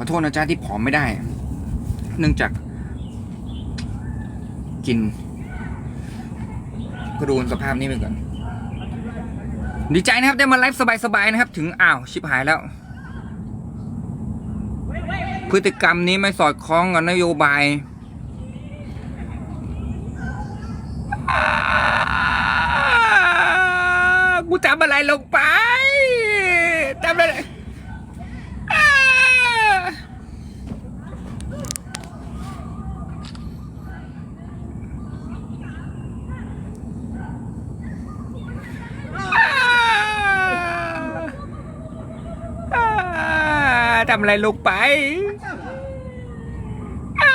ขอโทษนะจ๊ะที่ผอมไม่ได้ เนื่องจาก กิน ก็ดูสภาพนี้ไปก่อน ดีใจนะครับ ได้มาไลฟ์สบายๆนะครับ ถึงอ้าวชิบหายแล้ว พฤติกรรมนี้ไม่สอดคล้องกับนโยบาย กูทำอะไรลงไปทำอะไรอ่าอ่า ทำอะไรลงไปอ่า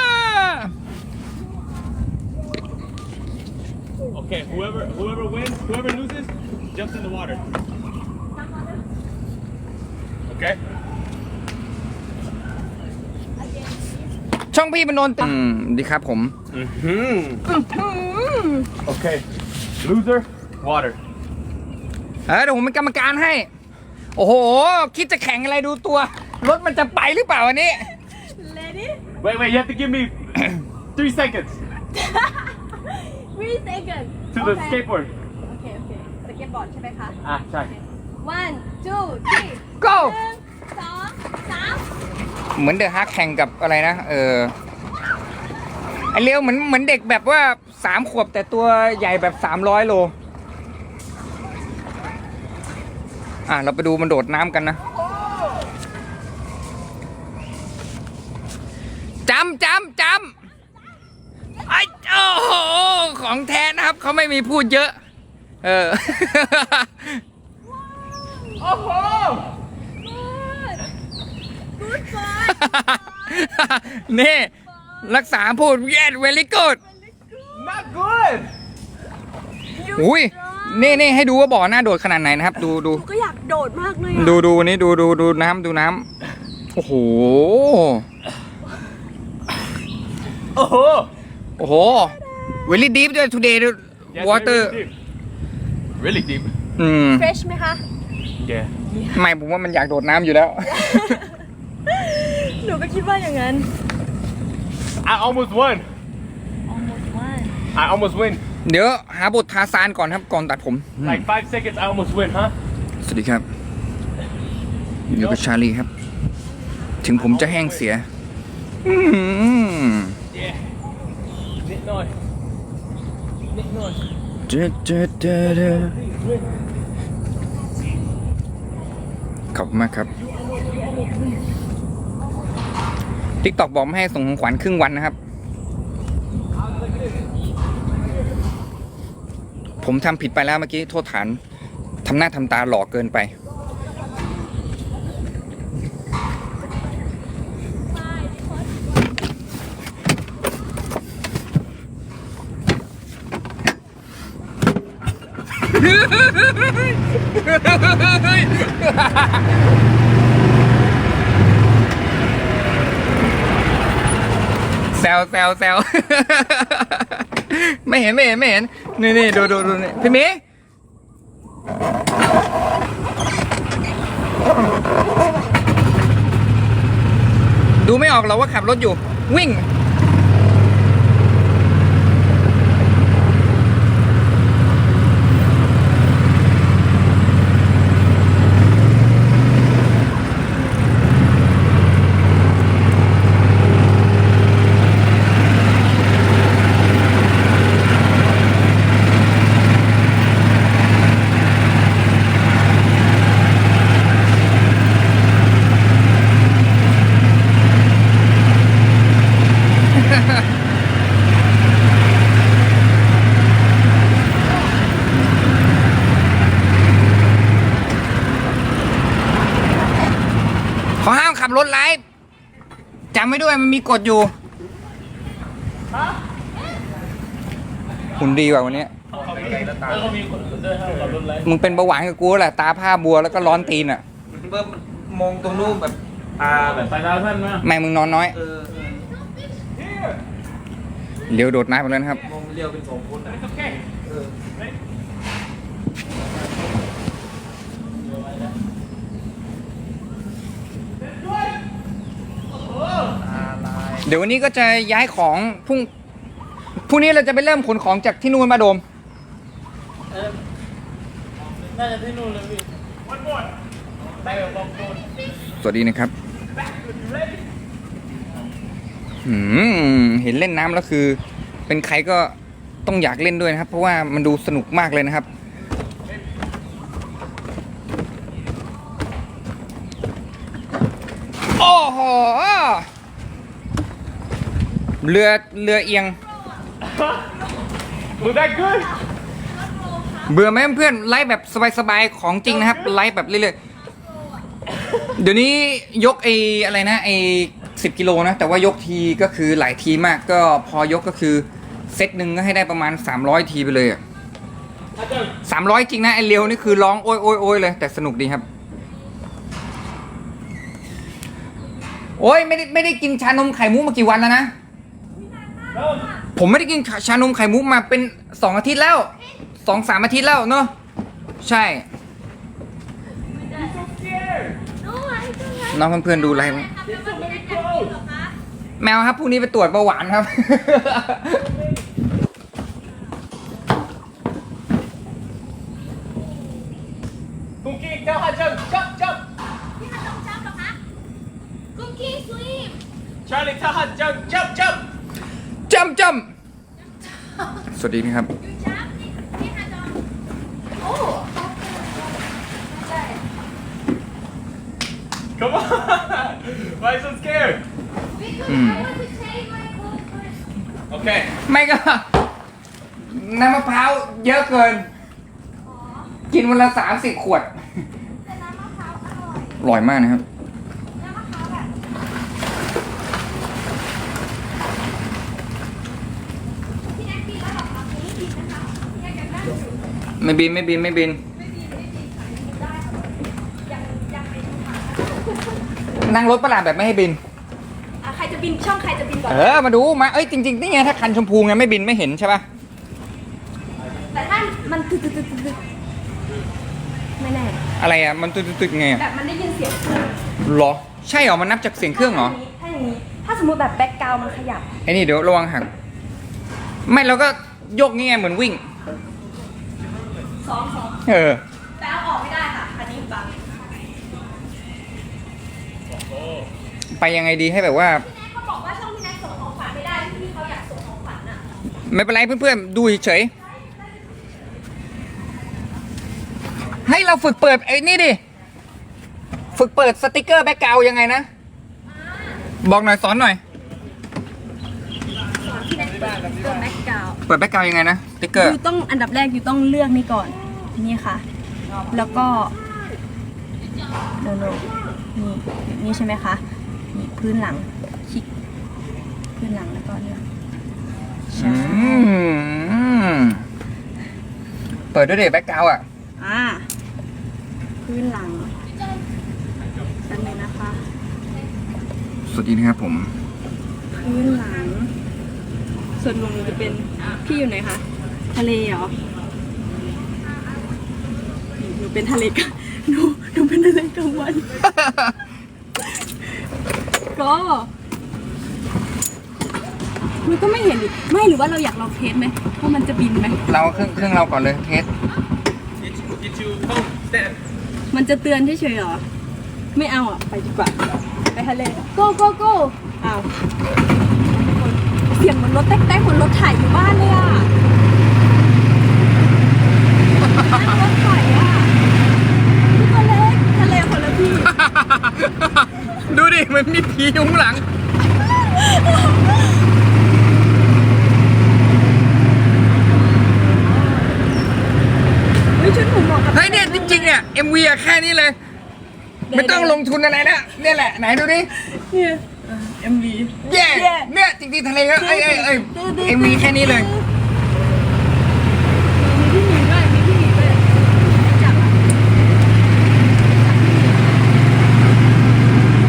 Okay, whoever whoever wins, whoever loses, jumps in the water. Okay. ช่องพี่มันโดนอืมดีครับผม Mm-hmm. Okay. Loser, water. เออเดี๋ยวผมเป็นกรรมการให้ โอ้โห คิดจะแข่งอะไรดูตัว รถมันจะไปหรือเปล่าวันนี้ Ready? Wait, wait, you have to give me three seconds Three seconds. to the Okay. skateboard. Okay, okay. สเก็ตบอร์ดใช่ไหมคะ Ah, try. One, two, three. go หนึ่งสองสามเหมือนเดอะฮักแข่งกับอะไรนะ เออไอเลี้ยวเหมือนเหมือนเด็กแบบว่าสามขวบแต่ตัวใหญ่แบบสามร้อยโล อะ เราไปดูมันโดดน้ำกันนะจำจำจำไอ้โอ้โห ของแท้นะครับ เขาไม่มีพูดเยอะ เออ โอ้โห Good boy นี่ รักษาพูด yes very good Not good. อุ้ยนี่นี่ให้ดูว่าบ่อหน้าโดดขนาดไหนนะครับ ดูดูหนูก็อยากโดดมากเลยอะดูดูนี่ดูดูดูน้ำดูน้ำโอ้โห Oh. โอ้โห very deep ด้วย today Yes, water Really deep. Really deep. อืมเฟรชไหมคะ Yeah. ไม่ผมว่ามันอยากโดดน้ำอยู่แล้ว หนูก็คิดว่าอย่างนั้น I almost won. almost one I almost win. เดี๋ยวหาบททาซานก่อนครับก่อนตัดผม Like five seconds, I almost win, huh? สวัสดีครับ อยู่กับชาลีครับ ถึงผมจะแห้งเสีย อื้อหือ Yeah. Nick Noy. Nick Noy. เจ๊เจ๊เจ๊เจ๊ ขอบคุณมากครับทิกตอกบอกไม่ให้ส่งของขวัญครึ่งวันนะครับ ผมทำผิดไปแล้วเมื่อกี้โทษฐานทำหน้าทำตาหลอกเกินไป แซวแซวแซวไม่เห็นไม่เห็นไม่เห็น นี่นี่ดูดูดูนี่พี่มีดูไม่ออกหรอกว่าขับรถอยู่ วิ่ง ขอห้ามขับรถไลฟ์จำไว้ด้วยมันมีกฎอยู่หุ่นดีกว่าวันนี้มึงเป็นเบาหวานกับกูแหละ ตาผ้าบัวแล้วก็ร้อนตีนอะเบิ่มมองตรงนู้นแบบตาแบบสายตาสั้นมากไม่มึงนอนน้อยเออเออเลี้ยวโดดน้ำไปแล้วนะครับ มองเรียวเป็นสองคนอะ เออโดี๋ยววันนี้ก็จะย้ายของพรุ่งพรุ่งนี้เราจะไปเริ่มขนของจากที่นู่นมาโดมน่าจะที่นู่นเลยพี่สวัสดีนะครับหืมเห็นเล่นน้ำแล้วคือ เป็นใครก็ต้องอยากเล่นด้วยนะครับ เพราะว่ามันดูสนุกมากเลยนะครับ โอ้โห เรือเรือเอียง Was that good? เบื่อไหมเพื่อนๆไลฟ์แบบสบายๆของจริงนะครับไลฟ์แบบเรื่อยๆ เดี๋ยวนี้ยกไอ้อะไรนะไอ้สิบกิโลนะ แต่ว่ายกทีก็คือหลายทีมากก็พอยกก็คือเซตหนึ่งก็ให้ได้ประมาณ 300 ทีไปเลยอะสามร้อยจริงนะไอ้เร็วนี่คือร้องโอยโอยโอยเลยแต่สนุกดีครับ โอ้ยไม่ได้ไม่ได้กินชานมไข่มุกมากี่วันแล้วนะ ผมไม่ได้กินชานมไข่มุกมาเป็นสองอาทิตย์แล้วสองสามอาทิตย์แล้วเนอะใช่ น้องเพื่อนๆดูอะไรมั้ยแมวครับพรุ่งนี้ไปตรวจเบาหวานครับ Cookie, tell her jump, jump, jump. คุกกี้สวีม Charlie, tell her jump, jump, jump. จำจำสวัสดีนะครับจับนี่นี่ค่ะจอมโอ้ Come on. Why so scared? Hmm. Okay. ไม่ก็ น้ำมะพร้าวเยอะเกิน กินวันละสามสิบขวดแต่น้ำมะพร้าวอร่อยอร่อยมากนะครับ น้ำมะพร้าวแบบพี่แน็กกินแล้วเหรอคะพี่กินนะคะพี่แน็กอยากได้อยู่ ไม่บินไม่บินไม่บินไม่ดีไม่ดีขายกินได้ค่ะยังยังเป็นค่ะนั่งรถประหลาดแบบไม่ให้บิน อะใครจะบินช่องใครจะบินก่อน เออมาดูมาเอ้ยจริงๆนี่ไงถ้าคันชมพูไงไม่บินไม่เห็นใช่ป่ะแต่ถ้ามันตึ๊ดตึ๊ดตึ๊ดตึ๊ดไม่แน่ อะไรอะมันตึกๆไงอะแบบมันได้ยินเสียงเครื่องเหรอ ใช่เหรอมันนับจากเสียงเครื่องเหรอ ถ้าอย่างนี้ ถ้าสมมติแบบแบ็กกราวมันขยับ ไอ้นี่เดี๋ยวระวังหัก ไม่เราก็ยกนี่ไงเหมือนวิ่ง สองสองเออ แต่เอาออกไม่ได้ค่ะ อันนี้บังไปยังไงดีให้แบบว่า พี่แน็กเขาบอกว่าช่องพี่แน็กส่งของขวัญไม่ได้ที่เขาอยากส่งของขวัญน่ะไม่เป็นไรเพื่อนๆ ดูเฉยๆให้เราฝึกเปิดไอ้นี่ดิ ฝึกเปิดสติกเกอร์แบ็กกราวยังไงนะ บอกหน่อยสอนหน่อย สอนพี่แน็กเปิดตัวแบ็กกราวเปิดแบ็กกราวยังไงนะสติกเกอร์ ยูต้องอันดับแรกยูต้องเลือกนี่ก่อน นี่ค่ะ แล้วก็โนโนนี่นี่ใช่ไหมคะนี่พื้นหลังคลิกพื้นหลังแล้วก็เนี่ยใช่อืมเปิดด้วยเด็แบ็กกราวอะอ่าพื้นหลังกันเลยนะคะ สวัสดีนะครับผม พื้นหลัง ส่วนหนูจะเป็นพี่อยู่ไหนคะ ทะเลเหรอนี่หนู เป็นทะเลกันหนูหนูเป็นทะเลกลางวัน ก็มันก็ไม่เห็นดิไม่หรือว่าเราอยากลองเทสไหมว่ามันจะบินไหมเราเครื่องเครื่องเราก่อนเลยเทส Get, get you home. Stand. มันจะเตือนเฉยๆเหรอ ไม่เอาอะ ไปดีกว่า ไปทะเล go go go อ้าวเสียงเหมือนรถแต๊กๆเหมือนรถไถอยู่บ้านเลยอะนั่งรถไถอะพี่ตัวเล็กทะเล คนละที่ ดูดิมันมีผีอยู่ข้างหลัง เฮ้ยชุดหนูเหมาะกับเฮ้ยเนี่ยจริงๆเนี่ย MV อะแค่นี้เลย ไม่ต้องลงทุนอะไรแล้วเนี่ยแหละไหนดูดิเนี่ยเอ็มวี เย่เนี่ยจริงๆทะเลก็เอ้ยเอ้ยเอ้ย MV แค่นี้เลย มีพี่หมีด้วย มีพี่หมีด้วยจับอะ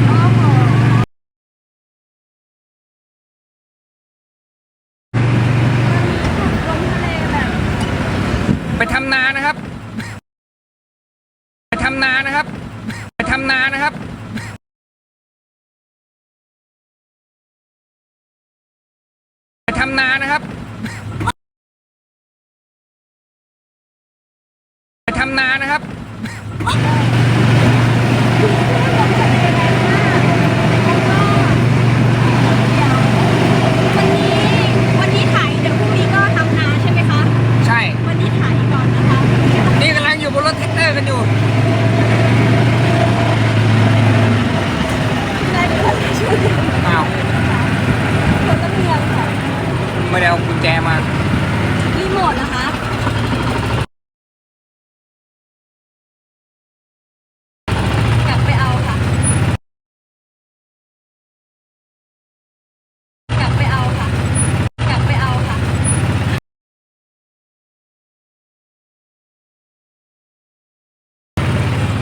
โอ้โห ลงทะเลแบบ ไปทำนานะครับ ไปทำนานะครับ ไปทำนานะครับำนานะครับวันนี้วันนี้ถ่ายเดี๋ยวพรุ่งนี้ก็ทำนาใช่ไหมคะใช่วันนี้ถ่ายก่อนนะคะนี่กำลังอยู่บนรถแท็กเตอร์กันอยู่ได้เดี๋ยวเราจะช่วยคนอ้าวก็เมียค่ะไม่ได้เอากุญแจมา รีโมทนะคะ กลับไปเอาค่ะ กลับไปเอาค่ะ กลับไปเอาค่ะ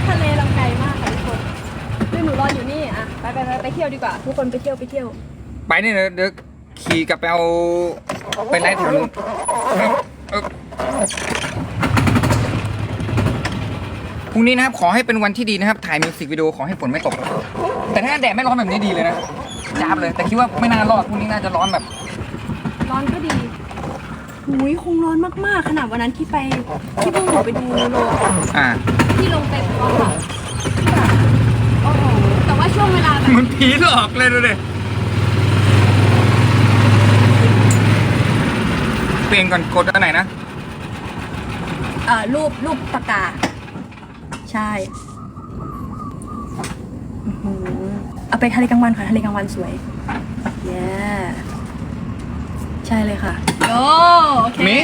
ทะเลเราไกลมากค่ะทุกคนเดี๋ยวหนูรออยู่นี่อะ ไปไปไปไปเที่ยวดี กว่า ทุกคนไปเที่ยวไปเที่ยว ไปนี่เดี๋ยวเดี๋ยวขี่กลับไปเอาไปไล่ถนนเออพรุ่งนี้นะครับ ขอให้เป็นวันที่ดีนะครับ ถ่ายมิวสิกวิดีโอขอให้ฝนไม่ตก แต่ถ้าแดดไม่ร้อนแบบนี้ดีเลยนะจ้าบเลย แต่คิดว่าไม่น่ารอดพรุ่งนี้น่าจะร้อนแบบ ร้อนก็ดีหุยคงร้อนมากๆ ขนาดวันนั้นที่ไปที่พวกหนูไปดูโลอ่า ที่ลงไปบนเขาโอ้โหแต่ว่า ช่วงเวลาแบบเหมือนผีหลอกเลยดูดิเปลี่ยนก่อนกดอันไหนนะ เอ่อรูปรูปปากกา ใช่อื้อหือเอาไปทะเลกลางวันค่ะทะเลกลางวันสวยเย้ใช่เลยค่ะโอ้โอเคมิ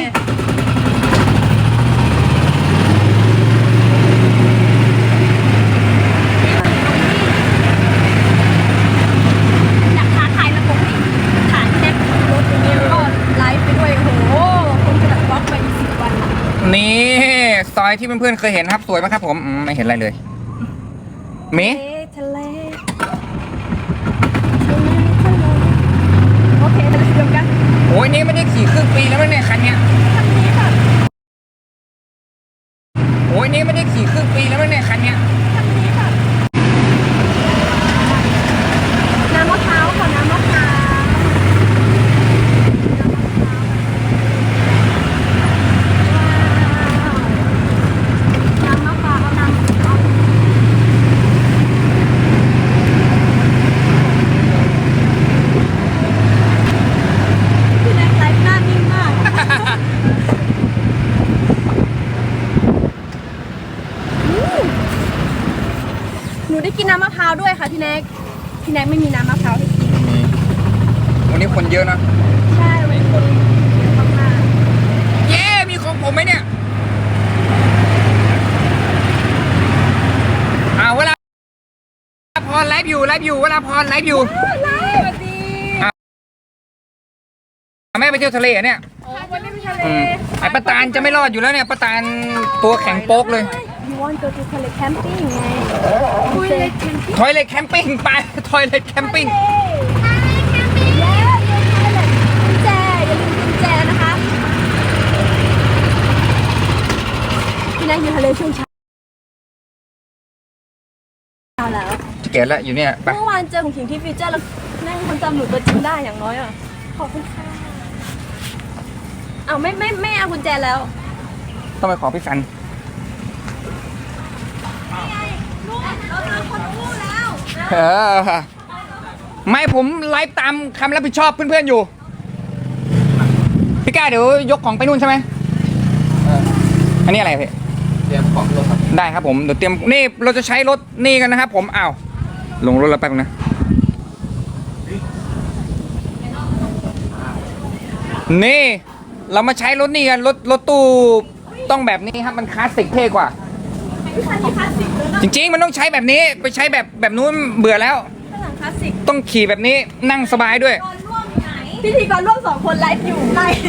อยากท้าทายระบบนี้ถ่ายแจ็ครถอย่างเงี้ยแล้วก็ไลฟ์ไปด้วย โอ้โหคงจะแบบบล็อกไปอีกสิบวัน นี่ ซอยที่เพื่อนๆเคยเห็นนะครับสวยไหมครับ ผมอืมไม่เห็นอะไรเลยเมทะเลทะเลทะเลโอเคทะเลเดียวกันโอ้ยนี่ไม่ได้ขี่ครึ่งปีแล้วมั้งเนี่ยคันเนี้ยคันนี้ค่ะโอ้ยนี่ไม่ได้ขี่ครึ่งปีแล้วมั้งเนี่ยคันเนี้ย คันนี้ค่ะ น้ำมะพร้าวค่ะน้ำมะพร้าวว้าวน้ำมะพร้าวเอาน้ำเอาพี่แน็กไลฟ์หน้านิ่งมาก หนูได้ กินน้ำมะพร้าวด้วยค่ะพี่แน็กพี่แน็กไม่มีน้ำมะพร้าวให้กินวันนี้คนเยอะนะ ใช่วันนี้คนเยอะมากเย้มีของผมไหมเนี่ยอ้าวเวลาพรไลฟ์อยู่ไลฟ์อยู่เวลาพรไลฟ์อยู่ๆไลฟ์สวัสดีแม่ไปเที่ยวทะเลเหรอเนี่ยวันนี้ไปทะเลอืมไอ้ปะตานจะไม่รอดอยู่แล้วเนี่ยปะตานตัวแข็งโป๊กเลย ยูวอนโกทูทะเลแคมปิ้งไงคุยเลยแคมปิ้งทอยเลยแคมปิ้งไปทอยเลยแคมปิ้งทะเลแคมปิ้งแล้วเดี๋ยวทะเลกุญแจอย่าลืมกุญแจนะคะพี่แน็กอยู่ทะเลช่วงเช้าแล้วจะเก๋แล้วอยู่เนี่ยไปเมื่อวานเจอของขิงที่ฟิวเจอร์แล้วแม่งคนจำหนูตัวจริงได้อย่างน้อยอะ ขอบคุณค่ะเอาไม่ไม่ไม่เอากุญแจแล้ว ต้องไปขอพี่สัน เราเจอคนกู้แล้วเออไม่ผมไลฟ์ตามคำรับผิดชอบเพื่อนๆอยู่ พี่ก้าเดี๋ยวยกของไปนู่นใช่ไหมอันนี้อะไรพี่เตรียมของลงครับได้ครับผมเดี๋ยวเตรียมนี่เราจะใช้รถนี่กันนะครับ ผมอ้าวลงรถแล้วแป๊บนึงนะนี่ เรามาใช้รถนี่กันรถรถตู้ต้องแบบนี้ครับมันคลาสสิกเท่กว่า จริงๆ มันต้องใช้แบบนี้ไปใช้แบบแบบนู้นเบื่อแล้ว ข้างหลังคลาสสิกต้องขี่แบบนี้นั่งสบายด้วย ตอนร่วมไหนพิธีกรร่วมสองคนไลฟ์อยู่ไลฟ์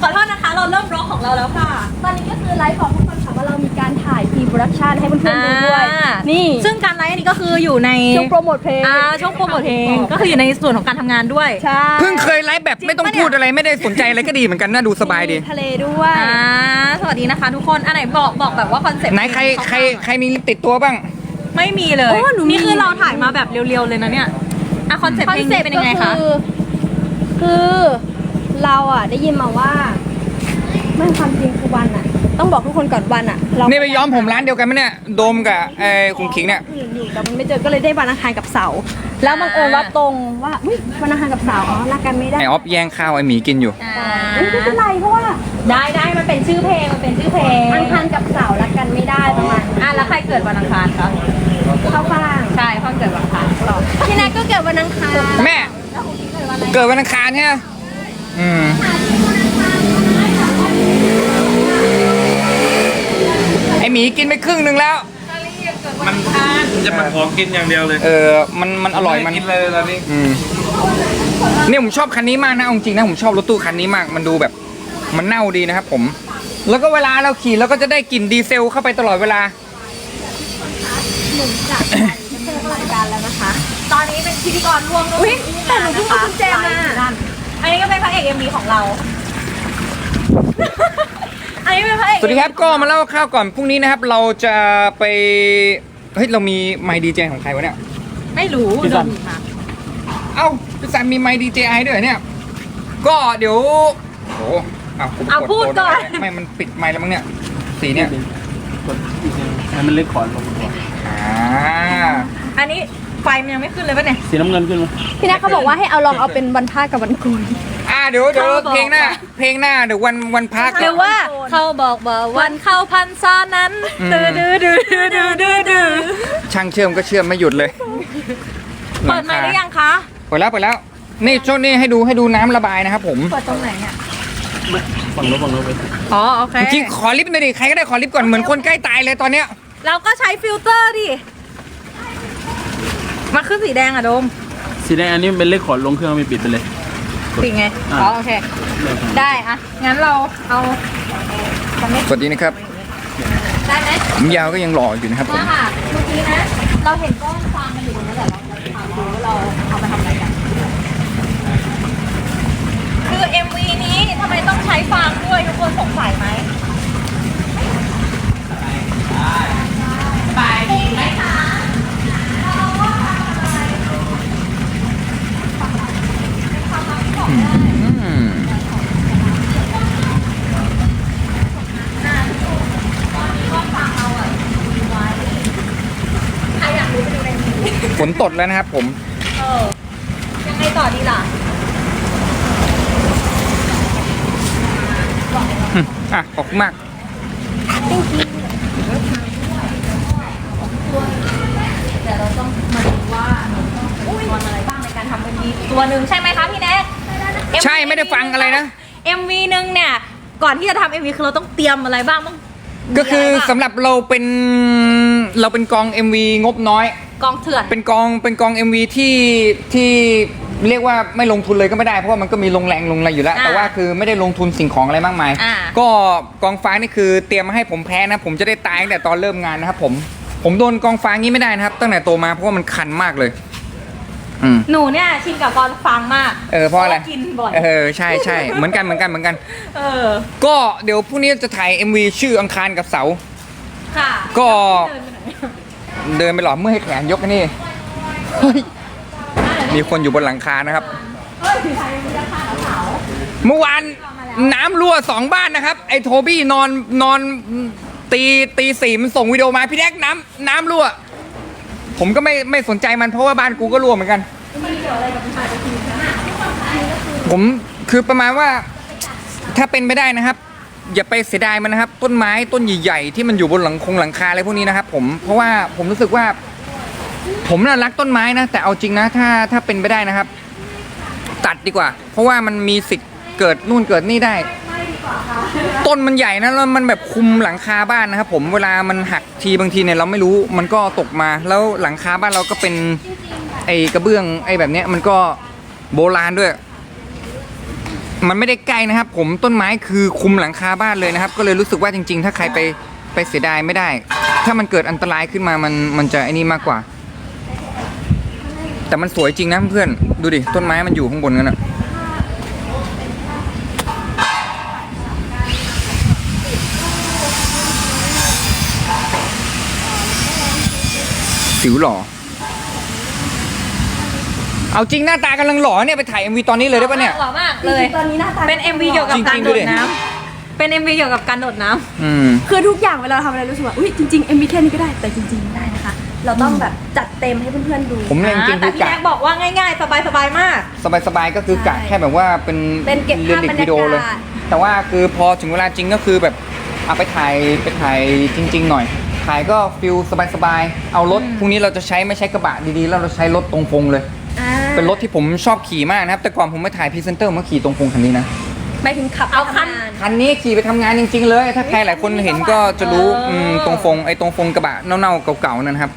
ขอโทษนะคะ เราเริ่มบล็อกของเราแล้วค่ะ ตอนนี้ก็คือไลฟ์ของทุกคน ค่ะว่าเรามีการถ่ายพรีโปรดักชันให้เพื่อนๆดูด้วย อ่านี่ซึ่งการไลฟ์อันนี้ก็คืออยู่ในช่วงโปรโมทเพลงอ่าช่วงโปรโมทเพลงก็คืออยู่ในส่วนของการทำงานด้วย ใช่เพิ่งเคยไลฟ์แบบไม่ต้องพูดอะไรไม่ได้สนใจอะไรก็ดีเหมือนกันน่าดูสบายดี มีทะเลด้วย อ่าสวัสดีนะคะทุกคนอันไหนบอกบอกแบบว่าคอนเซ็ปต์ไหนใครใครใครมีติดตัวบ้าง ไม่มีเลย โอ้หนูมี นี่คือเราถ่ายมาแบบเรียวๆเลยนะเนี่ยอะคอนเซ็ปต์คอเพลนงเซ็นี้ปต์เป็นก็ยังไงคืคะอคือเราอะได้ยินมาว่า ไม่ความจริงคือวันอะต้องบอกทุกคนก่อนวันอะเรานี่ไปย้อมผมร้านเดียวกันไหมเนี่ยโดมกับไอ้คุงขิงเนี่ยอยู่แต่มันไม่เจอก็เลยได้วันอังคารกับเสาร์แล้วบังเอิญว่าตรงว่าอุ๊ยวันอังคารกับเสาร์อ๋อรักกันไม่ได้ไอออฟแย่งข้าวไอหมีกินอยู่อ่าอุ๊ยไม่เป็นไรเพราะว่าได้ได้มันเป็นชื่อเพลงมันเป็นชื่อเพลงอังคารกับเสาร์รักกันไม่ได้ประมาณอะแล้วใครเกิดวันอังคารคะเข้าข้างใช่พ่อเกิดวันอังคารต่อพี่แนทก็เกิดวันอังคารแม่เกิดวันอังคารเนี่ยอืม ไอหมีกินไปครึ่งหนึ่งแล้วมันจะมาขอกินอย่างเดียวเลยเออมันมันอร่อยมันกินเลยตอนนี้อืมเนี่ยผมชอบคันนี้มากนะเอาจริงๆนะผมชอบรถตู้คันนี้มาก มันดูแบบ มันเน่าดีนะครับผม แล้วก็เวลาเราขี่เราก็จะได้กลิ่นดีเซลเข้าไปตลอดเวลารายการแล้วนะคะ ตอนนี้เป็นพิธีกรร่วมอุ๊ยแต่หนูเพิ่งเอากุญแจมา อันนี้ก็เป็นพระเอกเอ็มวีของเรา อันนี้เป็นพระเอกสวัสดีครับก็มาเล่าข้าวก่อนพรุ่งนี้นะครับ เราจะไปเฮ้ยเรามีไมค์ดีเจของใครวะเนี่ย ไม่รู้พี่สัน โดนมาเอ้าพี่แซมมีไมค์ดีเจไอด้วยเหรอเนี่ย ก็เดี๋ยวโอ้เอากูไปเอาพูดก่อน ไม่มันปิดไมค์แล้วมั้งเนี่ยสีเนี่ยกดอีกทีให้มันเล็กขอนลงก่อนอ่า อันนี้ไฟมันยังไม่ขึ้นเลยป่ะเนี่ยสีน้ำเงินขึ้นไหมพี่แนทเขาบอกว่าให้เอาลองเอาเป็นวันพระกับวันกุล อ่าเดี๋ยวเดี๋ยวเขาบอกเพลงหน้า เพลงหน้าเดี๋ยววันวันพักหรือว่าเขาบอกว่าวันเข้าพันษานั้นอืมดื้อดื้อดื้อดื้อดื้อดื้อดื้อช่างเชื่อมก็เชื่อมไม่หยุดเลยเปิดไมค์หรือยังคะเปิดแล้วเปิดแล้ว นี่ช่วงนี้ให้ดูให้ดูน้ำระบายนะครับผมเปิดตรงไหนเนี่ยฝั่งโน้นฝั่งโน้นไปอ๋อโอเคจริงๆขอลิฟต์หน่อยดิใครก็ได้ขอลิฟต์ก่อนเหมือนคนใกล้ตายเลยตอนเนี้ย เราก็ใช้ฟิลเตอร์ดิมันขึ้นสีแดงอะโดม สีแดงอันนี้เป็นเล็กขอนลงเครื่องไม่ปิดไปเลย ปิดไงอ่าอ๋อโอเค ได้อะงั้นเราเอาสวัสดีนะครับ ได้ไหมผมยาวก็ยังหล่ออยู่นะครับผม มาค่ะเมื่อกี้นะ เราเห็นกล้องฟางกันอยู่ตรงนั้นแต่เราถามดูว่าเราเอามาทำอะไรกัน คือ MV นี้ทำไมต้องใช้ฟางด้วยทุกคนสงสัยไหม ฝนตดแล้วนะครับผม เออ ยังไงต่อดีล่ะอืมอะขอบคุณมากเดี๋ยวเราต้องมาดูว่าเราต้องใช้อุปกรณ์อะไรบ้างในการทำ MV ตัวหนึ่งใช่ไหมคะพี่แนทใช่ไม่ได้ฟังอะไรนะ MV หนึ่งเนี่ย ก่อนที่จะทำ MV คือเราต้องเตรียมอะไรบ้างต้องก็คือมีะไรบ้างสำหรับเราเป็นเราเป็นกอง MV งบน้อย กองเถื่อน เป็นกองเป็นกอง MV ที่ที่เรียกว่าไม่ลงทุนเลยก็ไม่ได้เพราะว่ามันก็มีลงแรงลงอะไรอยู่แล้ว อ่าแต่ว่าคือไม่ได้ลงทุนสิ่งของอะไรมากมาย อ่า ก็กองฟ้านี่คือเตรียมมาให้ผมแพ้นะ ผมจะได้ตายตั้งแต่ตอนเริ่มงานนะครับผมผมโดนกองฟ้างี้ไม่ได้นะครับ ตั้งแต่โตมาเพราะว่ามันคันมากเลย อืม หนูเนี่ยชินกับกองฟังมากเออเพราะอะไรกินบ่อยเออใช่ใช่เหมือนกันเหมือนกันเหมือนกัน เออก็เดี๋ยวพรุ่งนี้จะถ่าย MV ชื่ออังคารกับเสาค่ะก็ เดินไปไหน เดินไปหลอมเมื่อยแขนยกนี่เฮ้ยมีคนอยู่บนหลังคานะครับ เมื่อวานน้ำรั่วสองบ้านนะครับ ไอ้โทบี้นอนนอนตีตีสี่มันส่งวิดีโอมาพี่แดกน้ำน้ำรั่ว ผมก็ไม่ไม่สนใจมันเพราะว่าบ้านกูก็รั่วเหมือนกัน ผมคือประมาณว่าถ้าเป็นไม่ได้นะครับ อย่าไปเสียดายมันนะครับ ต้นไม้ต้นใหญ่ๆที่มันอยู่บนหลังคงหลังคาอะไรพวกนี้นะครับผมเพราะว่าผมรู้สึกว่า ผมน่ะรักต้นไม้นะ แต่เอาจริงนะถ้าถ้าเป็นไปได้นะครับ ตัดดีกว่า เพราะว่ามันมีสิทธิ์เกิดนู่นเกิดนี่ได้ ต้นมันใหญ่นะแล้วมันแบบคุมหลังคาบ้านนะครับ ผมเวลามันหักทีบางทีเนี่ยเราไม่รู้มันก็ตกมา แล้วหลังคาบ้านเราก็เป็นไอ้กระเบื้องไอ้แบบเนี้ยมันก็โบราณด้วย มันไม่ได้ใกล้นะครับ ผมต้นไม้คือคุมหลังคาบ้านเลยนะครับ ก็เลยรู้สึกว่าจริง ๆ ถ้าใครไปไปเสียดายไม่ได้ ถ้ามันเกิดอันตรายขึ้นมามันมันจะไอ้นี่มากกว่า แต่มันสวยจริงนะเพื่อนดูดิต้นไม้มันอยู่ข้างบนกันอะสิวหล่อ เอาจริงหน้าตากำลังหล่อเนี่ยไปถ่าย MV ตอนนี้เลยได้ปะเนี่ย หล่อมากเลย ตอนนี้หน้าตาเป็น MV เกี่ยวกับจริงๆการดูโดดิดน้เป็น MV เกี่ยวกับการโดดน้ำอืมคือทุกอย่างเวลาเราทำอะไรรู้สึกว่าอุ้ยจริงๆ MV แค่นี้ก็ได้แต่จริงๆไม่ได้นะคะ เราต้องแบบจัดเต็มให้เพื่อนๆดู ผมเนี่ยจริงๆแต่คือพี่กะแน็กบอกว่าง่าย ๆ สบายๆมาก สบายๆก็คือกะใช่แค่แบบว่าเป็นเป็นเก็บภาพลิวิดีโอเลย บรรยากาศ แต่ว่าคือพอถึงเวลาจริงก็คือแบบเอาไปถ่ายไปถ่ายจริง ๆ หน่อย ถ่ายก็ฟิลสบายๆ เอารถพรุ่งนี้เราจะใช้ไม่ใช้กระบะดีๆ แล้วเราใช้รถตรงฟงเลยอ่า เป็นรถที่ผมชอบขี่มากนะครับ แต่ก่อนผมไม่ถ่ายพรีเซนเตอร์ผมก็ขี่ตรงฟงคันนี้นะไม่ถึงขับเอาคันไปทำงานคันนี้ขี่ไปทำงานจริง ๆ เลย ถ้าใครหลายคนเห็นก็จะรู้เอออื มตรงฟงไอ้ตรงฟงกระบะเน่าๆเก่าๆนั่นนะครับ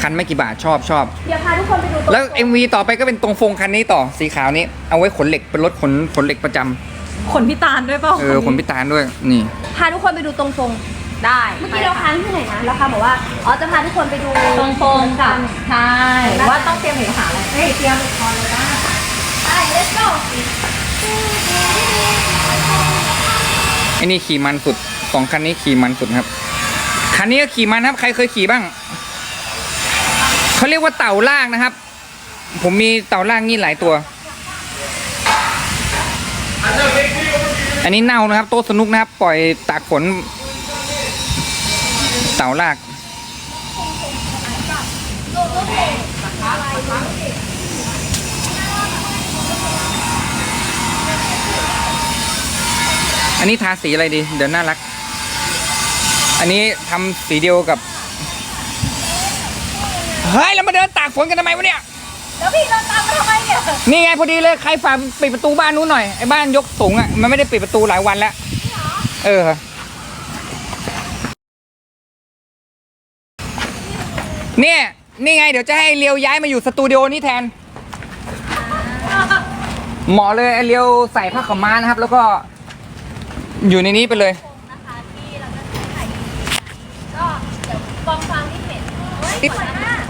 คันไม่กี่บาทชอบชอบ เดี๋ยวพาทุกคนไปดูตรงแล้ว MV ต่อไปก็เป็นตรงฟงคันนี้ต่อสีขาวนี้ เอาไว้ขนเหล็กเป็นรถขนขนเหล็กประจำๆขนพี่ตาลด้วยเปล่าเออขนพิตาลด้วยนี่ พาทุกคนไปดูตรงฟง ได้เมื่อกี้เราค้างที่ไหนนะเราค้างบอกว่า อ๋อ จะพาทุกคนไปดูตรงโฟงกับใช่ว่าต้องเตรียมเอกสารอะไรเฮ้ยเตรียมคอนเลยนะไป let's go ไอ้นี่ขี่มันสุดสองคันนี้ขี่มันสุดครับ คันนี้ก็ขี่มันครับ ใครเคยขี่บ้าง เขาเรียกว่าเต่าล่างนะครับ ผมมีเต่าล่างนี่หลายตัว อันนี้เน่านะครับ โต๊ะสนุกนะครับ ปล่อยตากฝน เต่าลากอันนี้ทาสีอะไรดี เดี๋ยวน่ารัก อันนี้ทำสีเดียวกับ เฮ้ยแล้วมาเดินตากฝนกันทำไมวะเนี่ยแล้วพี่เราตามมาทำไมเนี่ย นี่ไงพอดีเลยใครฝากปิดประตูบ้านนู้นหน่อยไอ้บ้านยกสูงอะมันไม่ได้ปิดประตูหลายวันแล้ว เออ เนี่ย นี่ไงเดี๋ยวจะให้เลียวย้ายมาอยู่สตูดิโอนี้แทน เหมาะเลยไอ้เลียวใส่ผ้าขาวม้านะครับ แล้วก็อยู่ในนี้ไปเลย นะคะที่เราก็จะถ่ายก็เดี๋ยวกองฟางที่เห็นเฮ้ยสวยมาก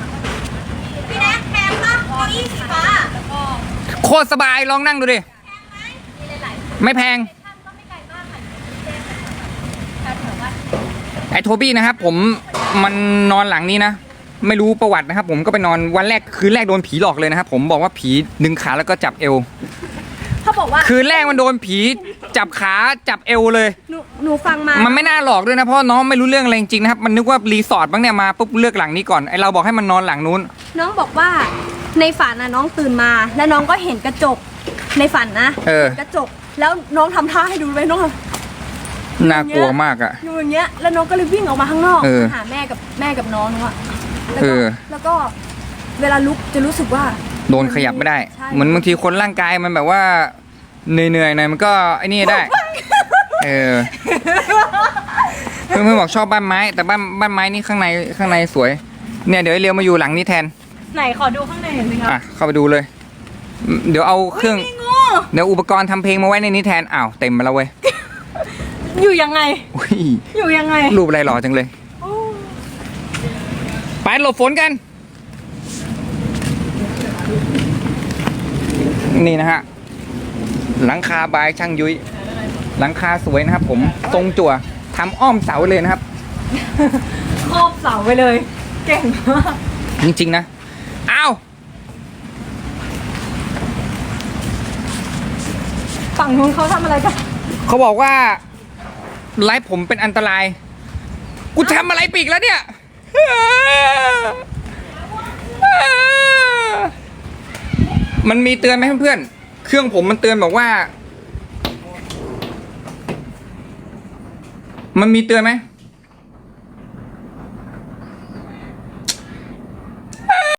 พี่แน็กแพงปะเก้าอี้สีฟ้าแล้วก็โคตรสบายลองนั่งดูดิ มีหลายๆไม่แพง ท่านก็ไม่ไกลมากค่ะแถวๆวัด ไอ้โทบี้นะครับ ผมมันนอนหลังนี้นะ ไม่รู้ประวัตินะครับ ผมก็ไปนอนวันแรกคืนแรกโดนผีหลอกเลยนะครับผมบอกว่าผีดึงขาแล้วก็จับเอว เขาบอกว่าคืนแรกมันโดนผีจับขาจับเอวเลย หนูหนูฟังมา มันไม่น่าหลอกด้วยนะเพราะน้องไม่รู้เรื่องอะไรจริงๆนะครับมันนึกว่ารีสอร์ทบ้างเนี่ยมาปุ๊บเลือกหลังนี้ก่อนไอเราบอกให้มันนอนหลังนู้น น้องบอกว่าในฝันนะน้องตื่นมา แล้วน้องก็เห็นกระจกในฝันนะเออห็นกระจกแล้วน้องทำท่าให้ดูไว้น้องทน่ากลัวมากอะำอยู่อย่างเงี้ย แล้วน้องก็เลยวิ่งออกมาข้างนอกเออ มาหาแม่กับแม่กับน้องน้องอะ แล้วเอก็อ แล้วก็เวลาลุกจะรู้สึกว่า โดนขยับไม่ได้ ใช่ เหมือนบางทีคนร่างกายมันแบบว่าเหนื่อยๆหน่อยมันก็ไอ้นี่ได้ เออ เพื่อนๆบอกชอบบ้านไม้ แต่บ้านบ้านไม้นี่ข้างในข้างในสวย เนี่ยเดี๋ยวไอ้เรียวมาอยู่หลังนี้แทน ไหนขอดูข้างในหน่อยสิครับอะเข้าไปดูเลย เดี๋ยวเอาเครื่อง มีงู เดี๋ยวอุปกรณ์ทำเพลงมาไว้ในนี้แทน อ้าวเต็มไปแล้วเว้ยอยู่ยังไง อุ้ยอยู่ยังไงรูปอะไรหล่อจังเลย ไปหลบฝนกัน นี่นะฮะ หลังคาบายช่างยุ้ยหลังคาสวยนะครับผมทรงจั่วทำอ้อมเสาเลยนะครับ ครอบเสาไปเลย เก่งมากจริง ๆ นะอ้าวฝั่งนู้นเขาทำอะไรกันเขาบอกว่าไลฟ์ผมเป็นอันตราย กูทำอะไรปีกแล้วเนี่ย มันมีเตือนไหมเพื่อนๆ เครื่องผมมันเตือนบอกว่า มันมีเตือนไหม